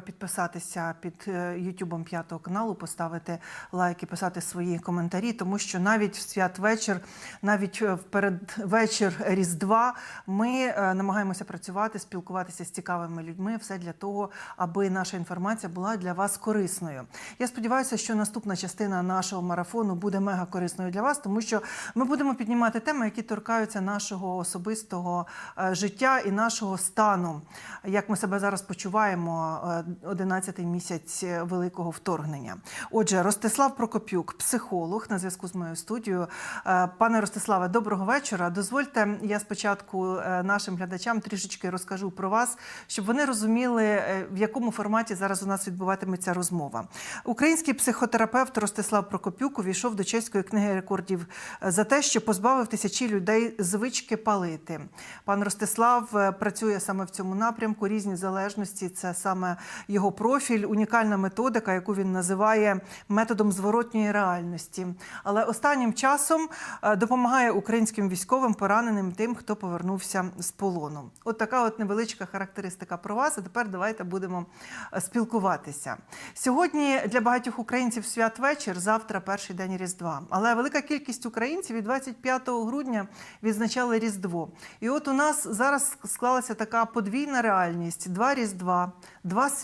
Підписатися під е, Ютубом п'ятого каналу, поставити лайки, писати свої коментарі, тому що навіть в святвечір, навіть е, в передвечір Різдва, ми е, намагаємося працювати, спілкуватися з цікавими людьми. Все для того, аби наша інформація була для вас корисною. Я сподіваюся, що наступна частина нашого марафону буде мега корисною для вас, тому що ми будемо піднімати теми, які торкаються нашого особистого життя і нашого стану. Як ми себе зараз почуваємо, 11-й місяць великого вторгнення. Отже, Ростислав Прокопюк, психолог, на зв'язку з моєю студією. Е, Пане Ростиславе, доброго вечора. Дозвольте, я спочатку е, нашим глядачам трішечки розкажу про вас, щоб вони розуміли, е, в якому форматі зараз у нас відбуватиметься розмова. Український психотерапевт Ростислав Прокопюк увійшов до чеської книги рекордів за те, що позбавив тисячі людей звички палити. Пан Ростислав працює саме в цьому напрямку. Різні залежності це саме його профіль, унікальна методика, яку він називає методом зворотньої реальності. Але останнім часом е, допомагає українським військовим пораненим тим, хто повернувся з полону. От така от невеличка характеристика про вас. А тепер давайте будемо е, спілкуватися. Сьогодні для багатьох українців святвечір, завтра перший день Різдва. Але велика кількість українців від 25 грудня відзначали Різдво. І от у нас зараз склалася така подвійна реальність: два Різдва, два свята.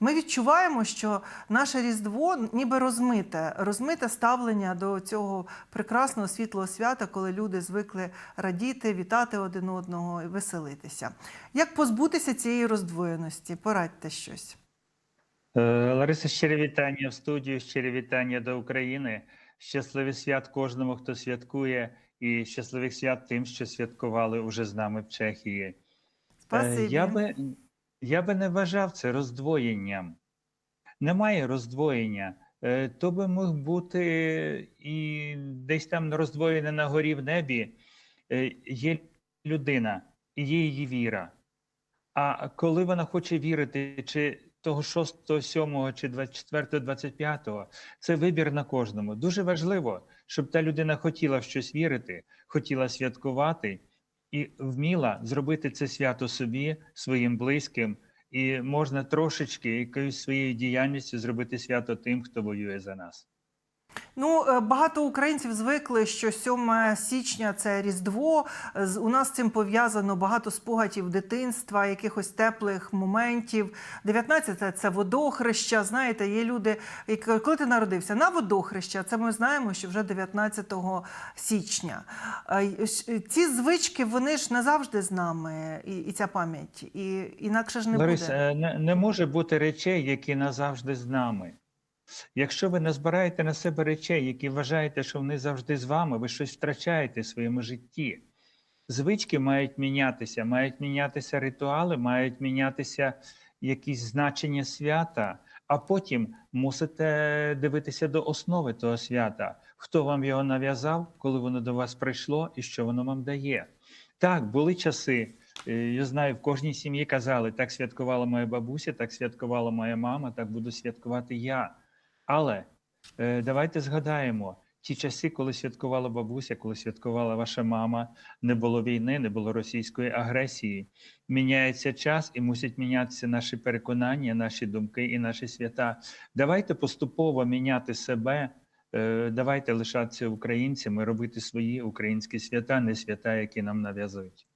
Ми відчуваємо, що наше Різдво ніби розмите, розмите ставлення до цього прекрасного світлого свята, коли люди звикли радіти, вітати один одного і веселитися. Як позбутися цієї роздвоєності? Порадьте щось. Е, Лариса, щире вітання в студію, щире вітання до України. Щасливих свят кожному, хто святкує, і щасливих свят тим, що святкували уже з нами в Чехії. Е, Спасибі. Я би, я би не вважав це роздвоєнням. Немає роздвоєння. Е, То би мог бути і десь там роздвоєне на горі в небі. Е, Є людина, і є її віра. А коли вона хоче вірити, чи того 6, 7, чи 24, 25, це вибір на кожному. Дуже важливо, щоб та людина хотіла в щось вірити, хотіла святкувати і вміла зробити це свято собі, своїм близьким. І можна трошечки якоюсь своєю діяльністю зробити свято тим, хто воює за нас. Ну, е, багато українців звикли, що 7 січня це Різдво. У нас з цим пов'язано багато спогадів дитинства, якихось теплих моментів. 19 це водохреща. Знаєте, є люди, які коли ти народився на водохреща, це ми знаємо, що вже 19 січня. Е, ш- Ці звички вони ж не завжди з нами, і, і ця пам'ять, і інакше ж не Ларис, буде. е, не, не може бути речей, які назавжди з нами. Якщо ви не збираєте на себе речей, які вважаєте, що вони завжди з вами, ви щось втрачаєте в своєму житті. Звички мають мінятися, мають мінятися ритуали, мають мінятися якісь значення свята, а потім мусите дивитися до основи того свята, хто вам його нав'язав, коли воно до вас прийшло і що воно вам дає. Так, були часи. е, Я знаю, в кожній сім'ї казали, так святкувала моя бабуся, так святкувала моя мама, так буду святкувати я. Але е, давайте згадаємо ті часи, коли святкувала бабуся, коли святкувала ваша мама, не було війни, не було російської агресії. Міняється час і мусять мінятися наші переконання, наші думки і наші свята. Давайте поступово міняти себе. е, Давайте лишатися українцями, робити свої українські свята, не свята, які нам нав'язують.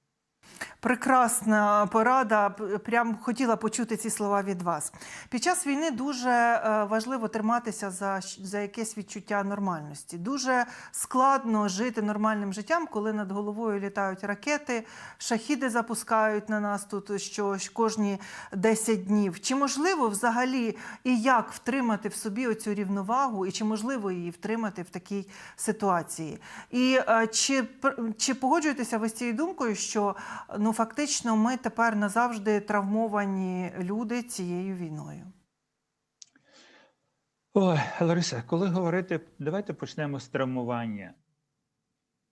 Прекрасна порада. Прям хотіла почути ці слова від вас. Під час війни дуже е, важливо триматися за, за якесь відчуття нормальності. Дуже складно жити нормальним життям, коли над головою літають ракети, шахіди запускають на нас тут що кожні 10 днів. Чи можливо взагалі і як втримати в собі оцю рівновагу, і чи можливо її втримати в такій ситуації? І е, чи, чи погоджуєтеся ви з цією думкою, що ну фактично ми тепер назавжди травмовані люди цією війною? Ой, Лариса, коли говорити, давайте почнемо з травмування.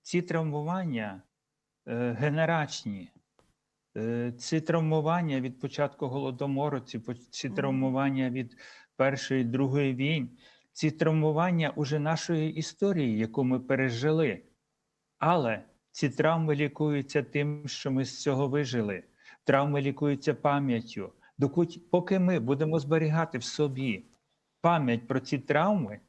Ці травмування е, генерачні. Е, ці травмування від початку голодомору, ці, ці травмування від першої, другої війн, ці травмування уже нашої історії, яку ми пережили. Але ці травми лікуються тим, що ми з цього вижили. Травми лікуються пам'яттю. Докуть, поки ми будемо зберігати в собі пам'ять про ці травми,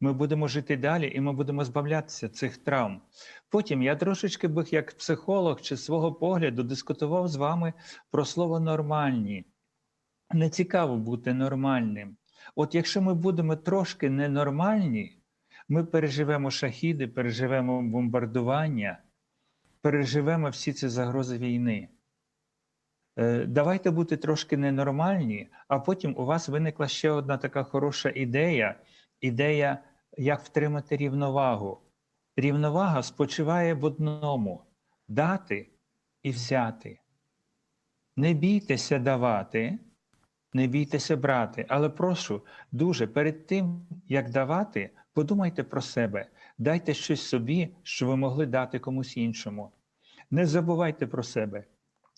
ми будемо жити далі і ми будемо збавлятися цих травм. Потім я трошечки би як психолог чи свого погляду дискутував з вами про слово нормальні. Не цікаво бути нормальним. От якщо ми будемо трошки ненормальні, ми переживемо шахіди, переживемо бомбардування, переживемо всі ці загрози війни. Е, Давайте бути трошки ненормальні, а потім у вас виникла ще одна така хороша ідея: ідея, як втримати рівновагу. Рівновага спочиває в одному: дати і взяти. Не бійтеся давати, не бійтеся брати, але прошу дуже перед тим, як давати, подумайте про себе, дайте щось собі, що ви могли дати комусь іншому. Не забувайте про себе.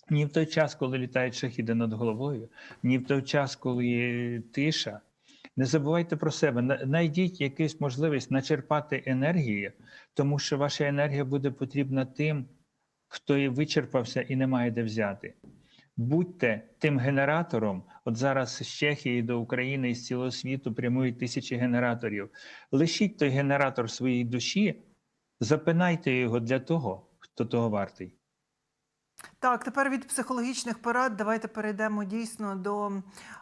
Ні в той час, коли літають шахіди над головою, ні в той час, коли є тиша. Не забувайте про себе, На- знайдіть якусь можливість начерпати енергії, тому що ваша енергія буде потрібна тим, хто і вичерпався і не має де взяти. Будьте тим генератором. От зараз з Чехії до України і з цілого світу прямують тисячі генераторів. Лишіть той генератор своїй душі, запинайте його для того, хто того вартий. Так, тепер від психологічних порад давайте перейдемо дійсно до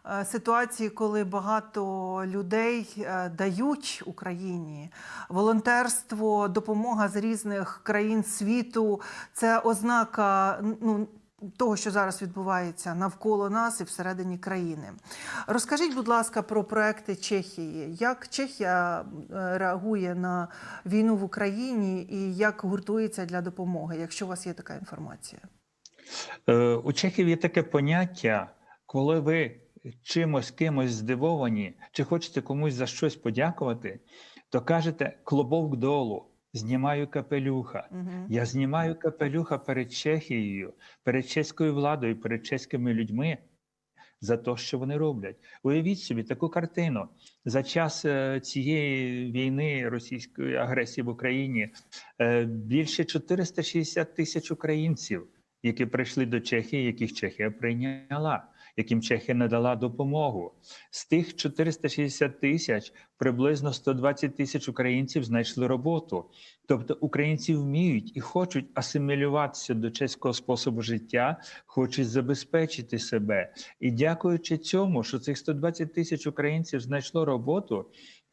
е, ситуації, коли багато людей е, дають Україні волонтерство, допомога з різних країн світу. Це ознака ну, того, що зараз відбувається навколо нас і всередині країни. Розкажіть, будь ласка, про проекти Чехії. Як Чехія е, реагує на війну в Україні і як гуртується для допомоги, якщо у вас є така інформація? Е, У Чехів є таке поняття, коли ви чимось кимось здивовані, чи хочете комусь за щось подякувати, то кажете клобок долу, знімаю капелюха. Угу. Я знімаю капелюха перед Чехією, перед чеською владою, перед чеськими людьми за те, що вони роблять. Уявіть собі таку картину. За час е, цієї війни російської агресії в Україні е, більше 460 тисяч українців, які прийшли до Чехії, яких Чехія прийняла, яким Чехія надала допомогу. З тих 460 тисяч приблизно 120 тисяч українців знайшли роботу. Тобто українці вміють і хочуть асимілюватися до чеського способу життя, хочуть забезпечити себе. І дякуючи цьому, що цих 120 тисяч українців знайшло роботу,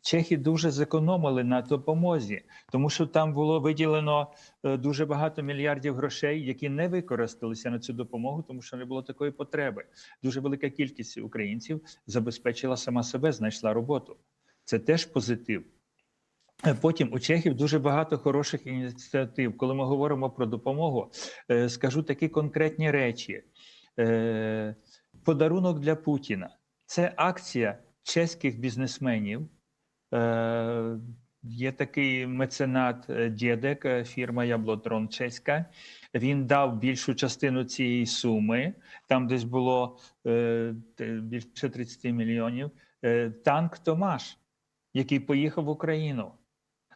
чехи дуже зекономили на допомозі, тому що там було виділено е, дуже багато мільярдів грошей, які не використалися на цю допомогу, тому що не було такої потреби. Дуже велика кількість українців забезпечила сама себе, знайшла роботу. Це теж позитив. Е, Потім у Чехів дуже багато хороших ініціатив. Коли ми говоримо про допомогу, е, скажу такі конкретні речі. Подарунок для Путіна це акція чеських бізнесменів. Е, Є такий меценат е, Дєдек, е, фірма Яблотрон чеська. Він дав більшу частину цієї суми. Там десь було більше 30 мільйонів. Танк Томаш, який поїхав в Україну.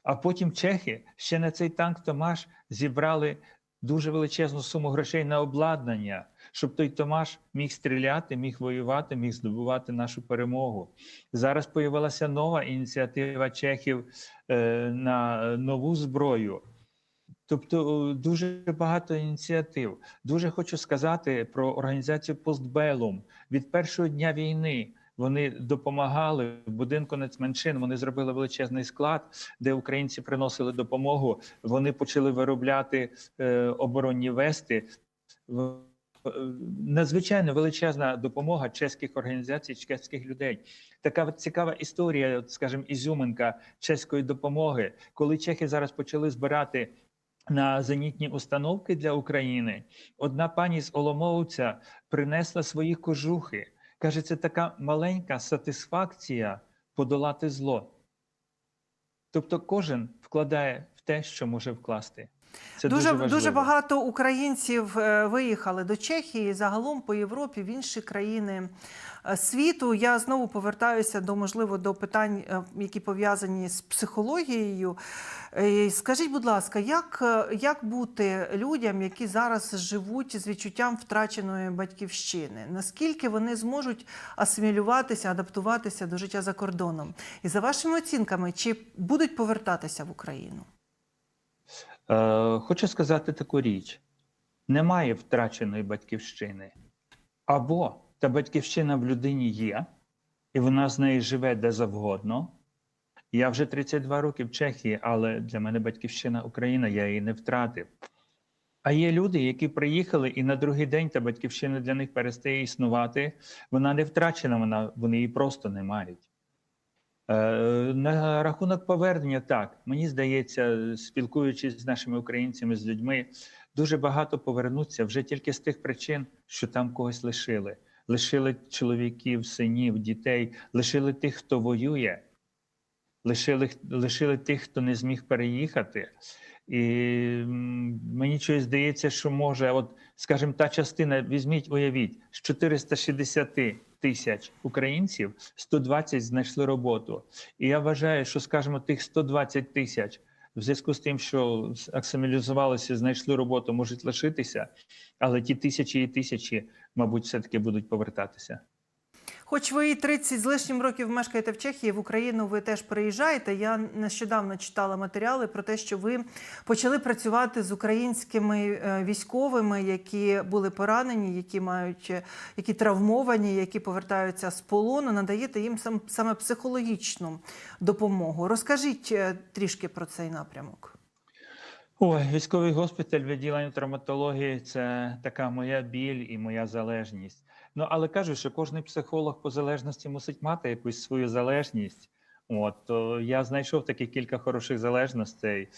А потім чехи ще на цей танк Томаш зібрали дуже величезну суму грошей на обладнання, щоб той Томаш міг стріляти, міг воювати, міг здобувати нашу перемогу. Зараз появилася нова ініціатива чехів е, на нову зброю. Тобто дуже багато ініціатив. Дуже хочу сказати про організацію Постбелум. Від першого дня війни вони допомагали в будинку нацменшин. Вони зробили величезний склад, де українці приносили допомогу. Вони почали виробляти е, оборонні вести. Е, Надзвичайно величезна допомога чеських організацій, чеських людей. Така цікава історія, скажімо, ізюминка чеської допомоги, коли чехи зараз почали збирати на зенітні установки для України. Одна пані з Оломовця принесла свої кожухи. Каже, це така маленька сатисфакція подолати зло. Тобто кожен вкладає в те, що може вкласти. Це дуже, дуже, дуже, багато українців е, виїхали до Чехії, загалом по Європі, в інші країни е, світу. Я знову повертаюся до можливо до питань, е, які пов'язані з психологією. Скажіть, будь ласка, як, як бути людям, які зараз живуть з відчуттям втраченої батьківщини? Наскільки вони зможуть асимілюватися, адаптуватися до життя за кордоном? І за вашими оцінками, чи будуть повертатися в Україну? Е, хочу сказати таку річ: немає втраченої батьківщини. Або та батьківщина в людині є, і вона з нею живе де завгодно. Я вже 32 роки в Чехії, але для мене батьківщина Україна, я її не втратив. А є люди, які приїхали, і на другий день та батьківщина для них перестає існувати. Вона не втрачена, вона, вони її просто не мають. Е, На рахунок повернення, так мені здається, спілкуючись з нашими українцями, з людьми, дуже багато повернуться вже тільки з тих причин, що там когось лишили. Лишили чоловіків, синів, дітей, лишили тих, хто воює, лишили, лишили тих, хто не зміг переїхати. І мені щось здається, що може, от, скажімо, та частина, візьміть, уявіть, з 460 тисяч українців 120 знайшли роботу. І я вважаю, що, скажімо, тих 120 тисяч в зв'язку з тим, що аксамілізувалися, знайшли роботу, можуть лишитися, але ті тисячі і тисячі, мабуть, все-таки будуть повертатися. Хоч ви і 30 з лишнім років мешкаєте в Чехії, в Україну ви теж приїжджаєте. Я нещодавно читала матеріали про те, що ви почали працювати з українськими е, військовими, які були поранені, які мають е, які травмовані, які повертаються з полону. Надаєте їм сам саме психологічну допомогу. Розкажіть е, трішки про цей напрямок. Ой, військовий госпіталь відділення травматології це така моя біль і моя залежність. Ну але кажу, що кожен психолог по залежності мусить мати якусь свою залежність. От я знайшов такі кілька хороших залежностей.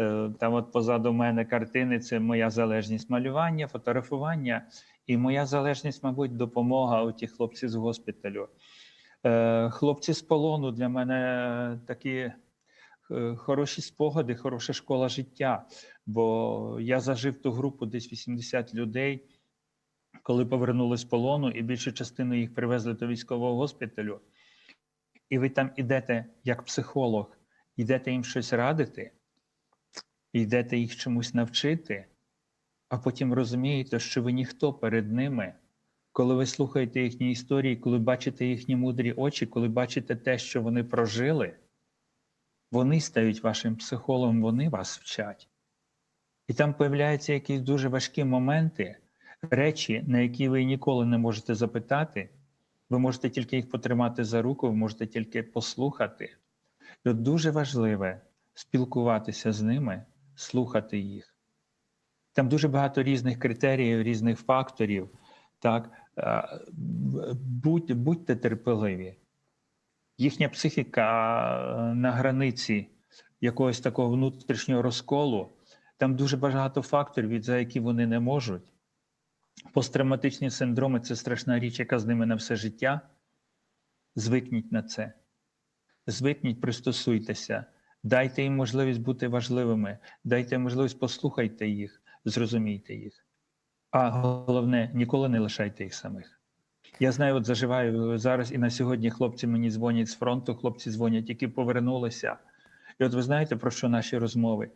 Е, Там, от позаду мене картини, це моя залежність малювання, фотографування, і моя залежність, мабуть, допомога у ті хлопці з госпіталю. Е, Хлопці з полону для мене такі е, хороші спогади, хороша школа життя. Бо я зажив ту групу десь 80 людей, коли повернулись з полону, і більшу частину їх привезли до військового госпіталю. І ви там ідете як психолог, йдете їм щось радити, йдете їх чомусь навчити, а потім розумієте, що ви ніхто перед ними. Коли ви слухаєте їхні історії, коли бачите їхні мудрі очі, коли бачите те, що вони прожили, вони стають вашим психологом, вони вас вчать. І там появляються якісь дуже важкі моменти, речі, на які ви ніколи не можете запитати. Ви можете тільки їх потримати за руку, ви можете тільки послухати. І от дуже важливе спілкуватися з ними, слухати їх. Там дуже багато різних критеріїв, різних факторів. Так? Будь, будьте терпеливі. Їхня психіка на границі якогось такого внутрішнього розколу. Там дуже багато факторів, за які вони не можуть. Посттравматичні синдроми це страшна річ, яка з ними на все життя. Звикніть на це. Звикніть, пристосуйтеся, дайте їм можливість бути важливими, дайте можливість послухайте їх, зрозумійте їх. А головне, ніколи не лишайте їх самих. Я знаю, от заживаю зараз і на сьогодні хлопці мені дзвонять з фронту, хлопці дзвонять, які повернулися. І от ви знаєте, про що наші розмови?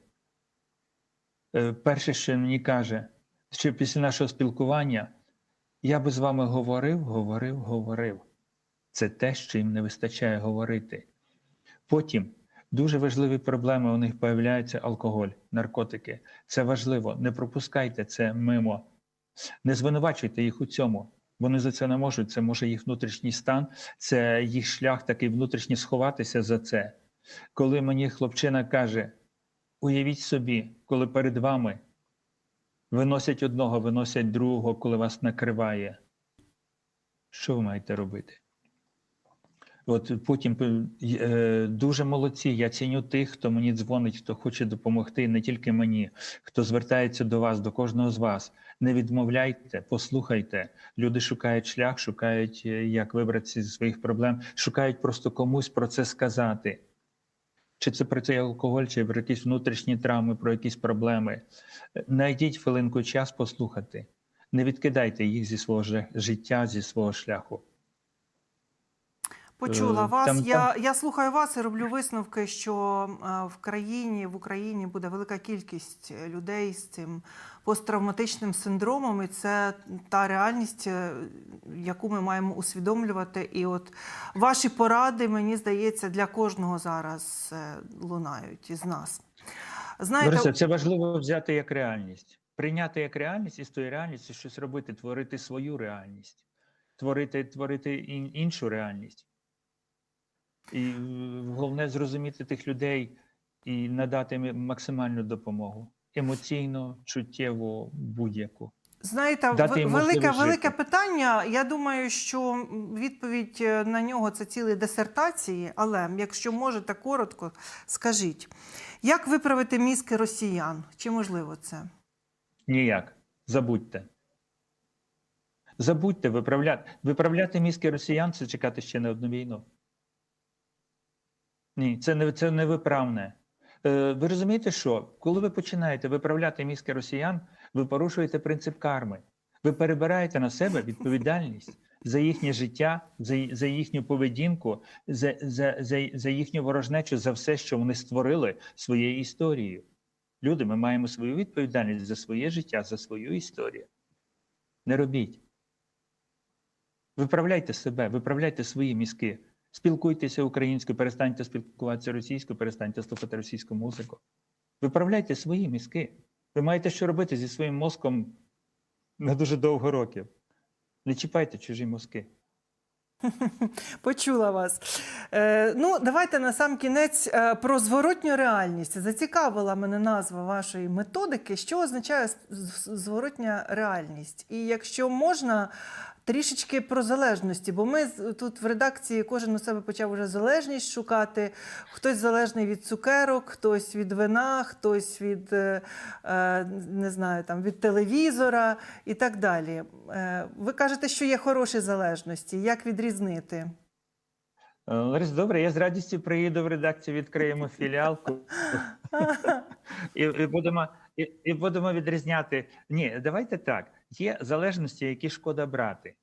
Е, Перше, що мені каже, що після нашого спілкування я би з вами говорив, говорив, говорив. Це те, що їм не вистачає говорити. Потім дуже важливі проблеми у них появляються алкоголь, наркотики. Це важливо. Не пропускайте це мимо. Не звинувачуйте їх у цьому. Вони за це не можуть. Це може їх внутрішній стан, це їх шлях такий внутрішній сховатися за це. Коли мені хлопчина каже: уявіть собі, коли перед вами виносять одного, виносять другого, коли вас накриває. Що ви маєте робити? От потім е, дуже молодці. Я ціню тих, хто мені дзвонить, хто хоче допомогти, не тільки мені, хто звертається до вас, до кожного з вас. Не відмовляйте, послухайте. Люди шукають шлях, шукають, е, як вибратися зі своїх проблем, шукають просто комусь про це сказати. Чи це про цей алкоголь, чи про якісь внутрішні травми, про якісь проблеми. Найдіть хвилинку час послухати. Не відкидайте їх зі свого жи- життя, зі свого шляху. Почула Е, вас. там- я, я слухаю вас і роблю висновки, що е, в країні в Україні буде велика кількість е, людей з цим посттравматичним синдромом, і це та реальність, яку ми маємо усвідомлювати. І от ваші поради, мені здається, для кожного зараз лунають із нас. Знаєте, Борисе, це важливо взяти як реальність, прийняти як реальність і з тої реальності щось робити, творити свою реальність, творити, творити ін- іншу реальність. І е, головне зрозуміти тих людей і надати їм максимальну допомогу. Емоційно, чуттєво, будь-яку. Знаєте, Дати велике, велике питання. Я думаю, що відповідь е, на нього це цілі дисертації. Але якщо можете коротко, скажіть, як виправити мізки росіян? Чи можливо це? Ніяк. Забудьте. Забудьте виправляти. Виправляти мізки росіян це чекати ще на одну війну. Ні, це не це невиправне. Е, ви розумієте, що коли ви починаєте виправляти мізки росіян, ви порушуєте принцип карми. Ви перебираєте на себе відповідальність за їхнє життя, за, за їхню поведінку, за, за, за, за їхню ворожнечу, за все, що вони створили своєю історією. Люди, ми маємо свою відповідальність за своє життя, за свою історію. Не робіть. Виправляйте себе, виправляйте свої мізки. Спілкуйтеся українською, перестаньте спілкуватися російською, перестаньте слухати російську музику. Виправляйте свої мізки. Ви маєте що робити зі своїм мозком на дуже довго років. Не чіпайте чужі мозки. Почула вас. Е, ну, давайте на сам кінець е, про зворотню реальність. Зацікавила мене назва вашої методики. Що означає зворотня реальність? І якщо можна, трішечки про залежності, бо ми тут в редакції кожен у себе почав уже залежність шукати. Хтось залежний від цукерок, хтось від вина, хтось від е, е, не знаю, там від телевізора і так далі. Е, ви кажете, що є хороші залежності. Як відрізнити? Ларис, добре, я з радістю приїду в редакцію, відкриємо філіалку і, будемо, і, і будемо відрізняти. Ні, давайте так. Є залежності, які шкода брати.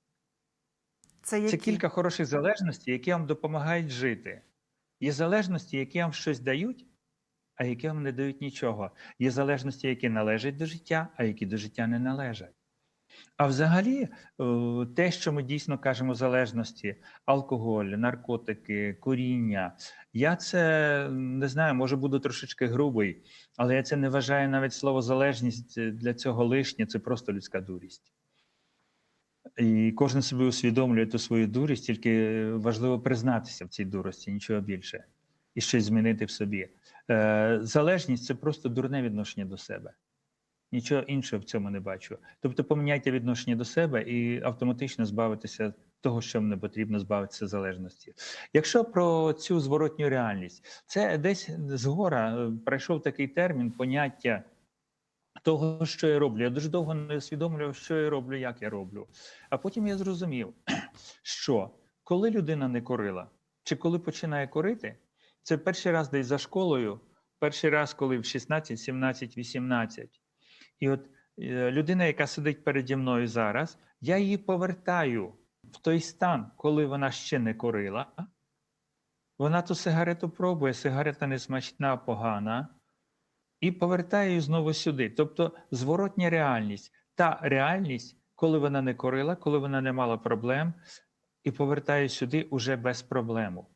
Це які? Це кілька хороших залежностей, які вам допомагають жити. Є залежності, які вам щось дають, а які вам не дають нічого. Є залежності, які належать до життя, а які до життя не належать. А взагалі, е, те, що ми дійсно кажемо залежності, алкоголь, наркотики, куріння, я це не знаю, може буду трошечки грубий, але я це не вважаю навіть слово залежність для цього лишнє, це просто людська дурість. І кожен собі усвідомлює ту свою дурість, тільки важливо признатися в цій дурості, нічого більше, і щось змінити в собі. Е, залежність це просто дурне відношення до себе. Нічого іншого в цьому не бачу. Тобто поміняйте відношення до себе і автоматично збавитися того, що не потрібно збавитися залежності. Якщо про цю зворотню реальність, це десь згора е, пройшов такий термін, поняття того, що я роблю. Я дуже довго не усвідомлював, що я роблю, як я роблю. А потім я зрозумів, що коли людина не корила, чи коли починає корити, це перший раз десь за школою, перший раз, коли в 16, 17, 18. І от е, людина, яка сидить переді мною зараз, я її повертаю в той стан, коли вона ще не корила. Вона ту сигарету пробує, сигарета не смачна, погана, і повертає її знову сюди. Тобто зворотня реальність. Та реальність, коли вона не корила, коли вона не мала проблем, і повертає сюди уже без проблему.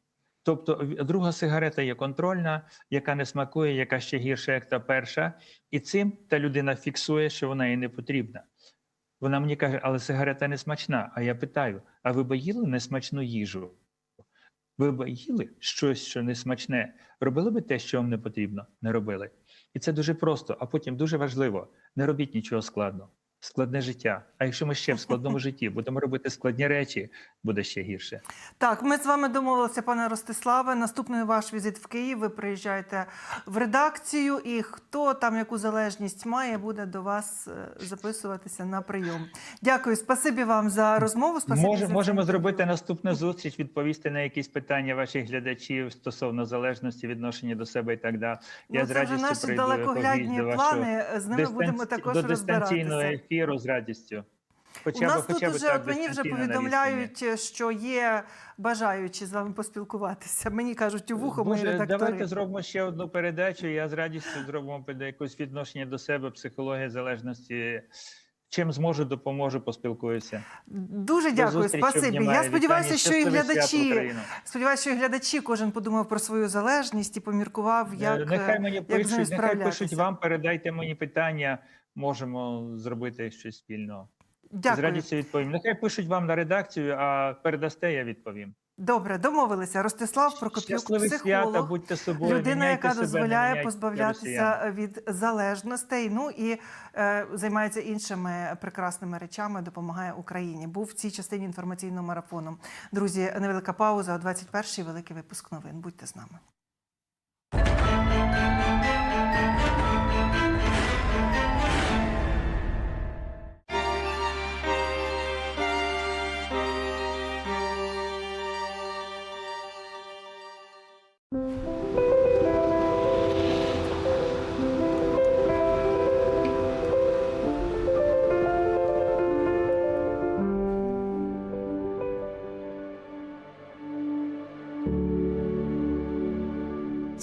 Тобто, друга сигарета є контрольна, яка не смакує, яка ще гірша, як та перша, і цим та людина фіксує, що вона їй не потрібна. Вона мені каже, але сигарета не смачна. А я питаю: а ви б їли несмачну їжу? Ви б їли щось, що не смачне, робили би те, що вам не потрібно? Не робили. І це дуже просто. А потім дуже важливо: не робіть нічого складного. Складне життя. А якщо ми ще в складному житті будемо робити складні речі, буде ще гірше. Так, ми з вами домовилися, пане Ростиславе. Наступний ваш візит в Київ. Ви приїжджаєте в редакцію, і хто там яку залежність має, буде до вас е, записуватися на прийом. Дякую, спасибі вам за розмову. Спасибі Може, за можемо зробити наступну зустріч, відповісти на якісь питання ваших глядачів стосовно залежності, відношення до себе і так далі. Я Ну, з радістю наші прийду далекоглядні до плани. З ними дистанці- будемо також до дистанційного ефіру з радістю. У Хоча б, нас тут хоча б уже так, от мені вже повідомляють, що є бажаючі з вами поспілкуватися. Мені кажуть, у вухо мої редактори. давайте зробимо ще одну передачу. Я з радістю зробимо під якусь відношення до себе, психологія залежності. Чим зможу, допоможу, поспілкуюся. Дуже дякую, зустрічі, спасибі. обнімаю. Я сподіваюся, що і глядачі, сподіваюся, що і глядачі кожен подумав про свою залежність і поміркував, як, Е, нехай е, мені як пишуть, нехай пишуть вам, передайте мені питання, можемо зробити щось спільного. З Дякую. радістю відповім. Нехай пишуть вам на редакцію, а передасте, я відповім. Добре, домовилися. Ростислав Прокопюк, Щасливих свята, психолог, будьте собою. людина, яка себе, дозволяє позбавлятися від залежностей. Ну і е, займається іншими прекрасними речами, допомагає Україні. Був в цій частині інформаційного марафону. Друзі, невелика пауза. О 21-й великий випуск новин. Будьте з нами.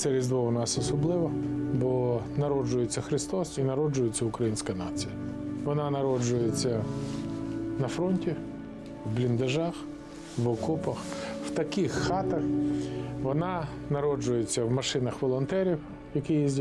Це Різдво у нас особливо, бо народжується Христос і народжується українська нація. Вона народжується на фронті, в бліндажах, в окопах, в таких хатах. Вона народжується в машинах волонтерів, які їздять